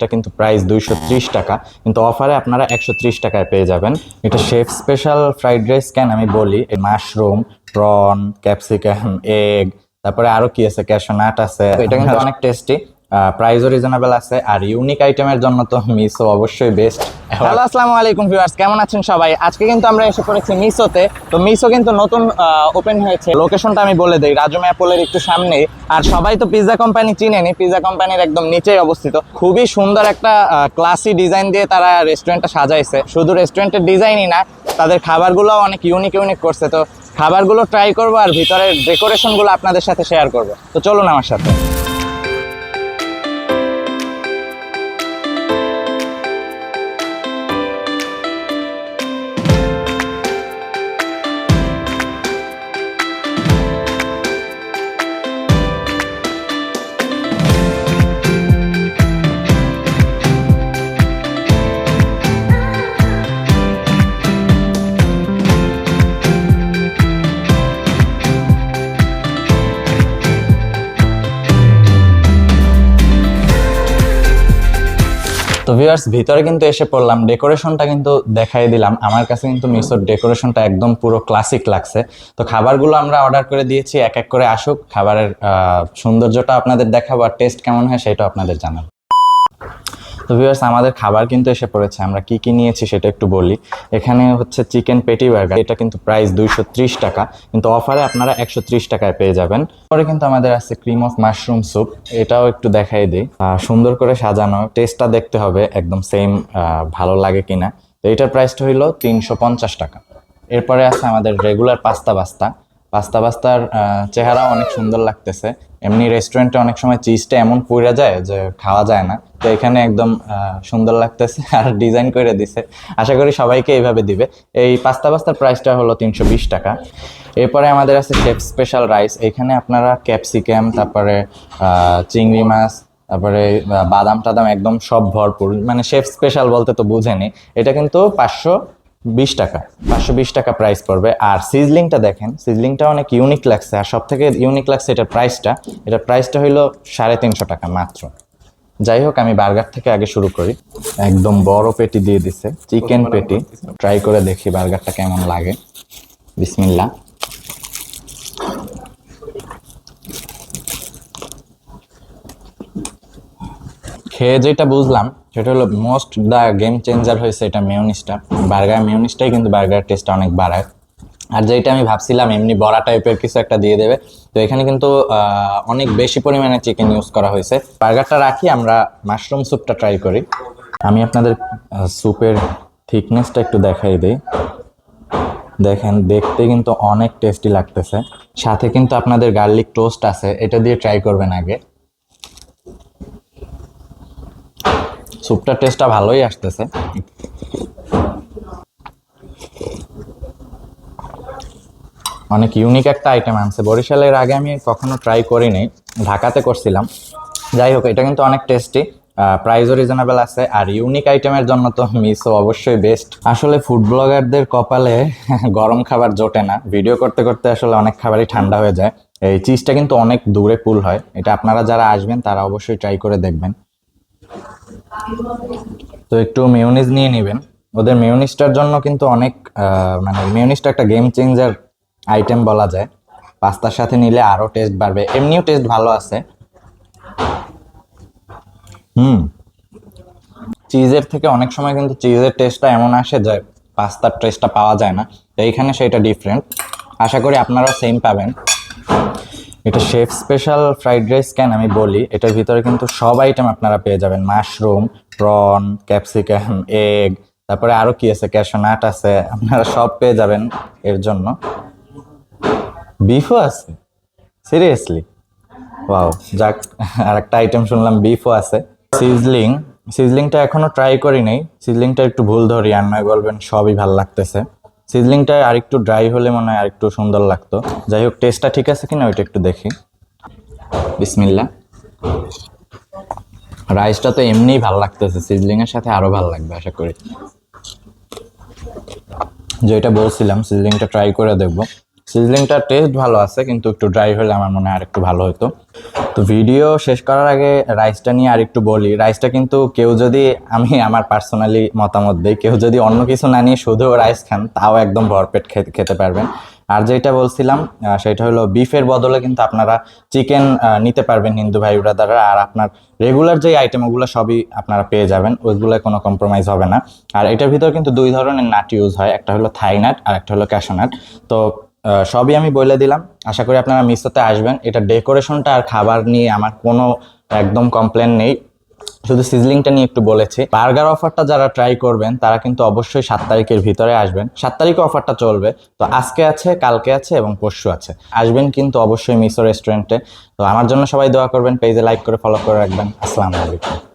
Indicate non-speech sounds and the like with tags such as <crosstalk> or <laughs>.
এটা কিন্তু প্রাইস দুইশো ত্রিশ টাকা, কিন্তু অফারে আপনারা একশো ত্রিশ টাকায় পেয়ে যাবেন। এটা শেফ স্পেশাল ফ্রাইড রাইস কেন আমি বলি মাশরুম প্রন ক্যাপসিকাম এগ তারপরে আরও কি আছে? ক্যাশো নাট আছে। এটা কিন্তু অনেক টেস্টি প্রাইসও রিজনেবল আছে আর ইউনিক আইটেমের জন্য তো মিসো অবশ্যই বেস্ট হ্যালো আসসালামু আলাইকুম ভিউয়ার্স কেমন আছেন সবাই? আজকে কিন্তু আমরা এসে পড়েছি মিসোতে তো মিসো কিন্তু নতুন ওপেন হয়েছে। লোকেশনটা আমি বলে দিই রাজু ম্যাপলের একটু সামনে। আর সবাই তো পিৎজা কোম্পানি চিনেনি পিৎজা কোম্পানির একদম নিচেই অবস্থিত। খুবই সুন্দর একটা ক্লাসি ডিজাইন দিয়ে তারা রেস্টুরেন্টটা সাজাইছে। শুধু রেস্টুরেন্টের ডিজাইনই না, তাদের খাবারগুলো অনেক ইউনিক ইউনিক করছে। তো খাবারগুলো ট্রাই করব আর ভিতরের ডেকোরেশনগুলো আপনাদের সাথে শেয়ার করব। তো চলুন আমার সাথে। তো ভিউয়ার্স ভিতরে কিন্তু এসে পড়লাম। ডেকোরেশনটা কিন্তু দেখাই দিলাম। আমার কাছে কিন্তু মিশোর ডেকোরেশনটা একদম পুরো ক্লাসিক লাগছে। তো খাবারগুলো আমরা অর্ডার করে দিয়েছি, এক এক করে আসুক। খাবারের সৌন্দর্যটা আপনাদের দেখাবো আর টেস্ট কেমন হয় সেটাও আপনাদের জানাব। তো ভিউয়ার্স আমাদের খাবার কিন্তু এসে পড়েছে। আমরা কি কি নিয়েছি সেটা একটু বলি। এখানে হচ্ছে চিকেন পেটি বার্গার এটা কিন্তু প্রাইস দুইশো ত্রিশ টাকা। কিন্তু অফারে আপনারা একশো ত্রিশ টাকায় পেয়ে যাবেন। পরে কিন্তু আমাদের আছে ক্রিম অফ মাশরুম স্যুপ এটাও একটু দেখাই দিই। সুন্দর করে সাজানো টেস্টটা দেখতে হবে একদম সেম ভালো লাগে কিনা। তো এটার প্রাইসটা হইল তিনশো পঞ্চাশ টাকা। এরপরে আছে আমাদের রেগুলার পাস্তা বাস্তা পাস্তা পাস্তার চেহারা অনেক সুন্দর লাগতেছে। এমনি রেস্টুরেন্টে অনেক সময় চিজটা এমন পুড়ে যায় যে খাওয়া যায় না। তো এখানে একদম সুন্দর লাগতেছে আর ডিজাইন করে দিছে। আশা করি সবাইকে এইভাবে দিবে। এই পাস্তা পাস্তার প্রাইসটা হলো তিনশো বিশ টাকা। এরপরে আমাদের আছে শেফ স্পেশাল রাইস এখানে আপনারা ক্যাপসিকাম তারপরে চিংড়ি মাছ, তারপরে বাদাম টাদাম একদম সব ভরপুর। মানে শেফ স্পেশাল বলতে তো বুঝেনি। এটা কিন্তু পাঁচশো বিশ টাকা পাঁচশো বিশ টাকা প্রাইস পড়বে। আর সিজলিংটা দেখেন সিজলিংটা অনেক ইউনিক লাগছে। আর সব থেকে ইউনিক লাগছে এটার প্রাইসটা এটার প্রাইসটা হইল সাড়ে তিনশো টাকা মাত্র। যাই হোক আমি বার্গার থেকে আগে শুরু করি। একদম বড় পেটি দিয়ে দিছে চিকেন পেটি। ট্রাই করে দেখি বার্গারটা কেমন লাগে। বিসমিল্লা খেয়ে যেটা বুঝলাম, সেটা হলো মোস্ট দ্য গেম চেঞ্জার হয়েছে এটা মেয়নিসটা বার্গার মেয়নিসটাই কিন্তু বার্গার টেস্টটা অনেক বাড়ায়। আর যেটা আমি ভাবছিলাম, এমনি বড়া টাইপের কিছু একটা দিয়ে দেবে। তো এখানে কিন্তু অনেক বেশি পরিমাণে চিকেন ইউজ করা হয়েছে। বার্গারটা রাখি, আমরা মাশরুম স্যুপটা ট্রাই করি। আমি আপনাদের স্যুপের থিকনেসটা একটু দেখাই দিই। দেখেন, দেখতে কিন্তু অনেক টেস্টি লাগতেছে। সাথে কিন্তু আপনাদের গার্লিক টোস্ট আছে, এটা দিয়ে ট্রাই করবেন আগে। স্যুপটার টেস্টটা ভালোই আসতেছে। অনেক ইউনিক একটা আইটেম আনছে। বরিশালের আগে আমি কখনো ট্রাই করিনি, ঢাকাতে করছিলাম। যাই হোক, এটা কিন্তু অনেক টেস্টি প্রাইসও রিজনেবল আছে, আর ইউনিক আইটেমের জন্য তো মিসো অবশ্যই বেস্ট আসলে ফুড ব্লগারদের কপালে <laughs> গরম খাবার জোটে না। ভিডিও করতে করতে আসলে অনেক খাবারই ঠান্ডা হয়ে যায়। এই চিজটা কিন্তু অনেক দূরে পুল হয়। এটা আপনারা যারা আসবেন, তারা অবশ্যই ট্রাই করে দেখবেন। তো একটু মেয়োনিজ নিয়ে নেবেন। ওদের মেয়োনিজটার জন্য কিন্তু অনেক মানে মেয়োনিজটা একটা গেম চেঞ্জার আইটেম বলা যায়। পাস্তার সাথে নিলে আরও টেস্ট বাড়বে। এমনিও টেস্ট ভালো আছে। হুম। চিজের থেকে অনেক সময় কিন্তু চিজের টেস্টটা এমন আসে যে পাস্তার টেস্টটা পাওয়া যায় না। তো এইখানে সেটা ডিফারেন্ট আশা করি আপনারাও সেম পাবেন। এটা শেফ স্পেশাল ফ্রাইড রাইস কেন আমি বলি? এটার ভিতরে কিন্তু সব আইটেম আপনারা পেয়ে যাবেন। মাশরুম প্রন ক্যাপসিকাম এগ তারপরে আরও কি আছে? ক্যাশনাট আছে আপনারা সব পেয়ে যাবেন এর জন্য। বিফও আছে? সিরিয়াসলি ওয়াও যাক আর একটা আইটেম শুনলাম বিফও আছে। সিজলিং সিজলিংটা এখনও ট্রাই করি নাই। সিজলিংটা একটু ভুল ধরি আর নয় বলবেন সবই ভালো লাগতেছে। সিজলিংটা আরেকটু ড্রাই হলে মনে হয় আরেকটু সুন্দর লাগতো। যাই হোক টেস্টটা ঠিক আছে কিনা ওইটা একটু দেখি। বিসমিল্লা রাইসটা তো এমনিই ভালো লাগতেছে, সিজলিংয়ের সাথে আরও ভালো লাগবে, আশা করি। যেটা বলছিলাম, সিজলিংটা ট্রাই করে দেখব। সিজলিংটার টেস্ট ভালো আছে, কিন্তু একটু ড্রাই হলে আমার মনে হয় আর একটু ভালো হতো তো ভিডিও শেষ করার আগে রাইসটা নিয়ে আর একটু বলি। রাইসটা কিন্তু কেউ যদি, আমি আমার পার্সোনালি মতামত দিই, কেউ যদি অন্য কিছু না নিয়ে শুধু রাইস খান, তাও একদম ভরপেট খেতে খেতে পারবেন। আর যেটা বলছিলাম সেটা হলো বিফের বদলে কিন্তু আপনারা চিকেন নিতে পারবেন হিন্দু ভাই ব্রাদাররা আর আপনার রেগুলার যে আইটেম ওগুলো সবই আপনারা পেয়ে যাবেন, ওইগুলো কোনো কম্প্রোমাইজ হবে না। আর এটার ভিতরে কিন্তু দুই ধরনের নাট ইউজ হয়, একটা হলো থাই নাট আর একটা হলো ক্যাশো নাট তো সবই আমি বলে দিলাম। আশা করি আপনারা মিসোতে আসবেন। এটা ডেকোরেশনটা আর খাবার নিয়ে আমার কোনো একদম কমপ্লেন নেই। শুধু সিজলিংটা নিয়ে একটু বলেছি। বার্গার অফারটা যারা ট্রাই করবেন, তারা কিন্তু অবশ্যই সাত তারিখের ভিতরে আসবেন। সাত তারিখে অফারটা চলবে। তো আজকে আছে, কালকে আছে এবং পরশু আছে। আসবেন কিন্তু অবশ্যই মিসো রেস্টুরেন্টে তো আমার জন্য সবাই দোয়া করবেন পেজে লাইক করে ফলো করে রাখবেন। আসসালামু আলাইকুম।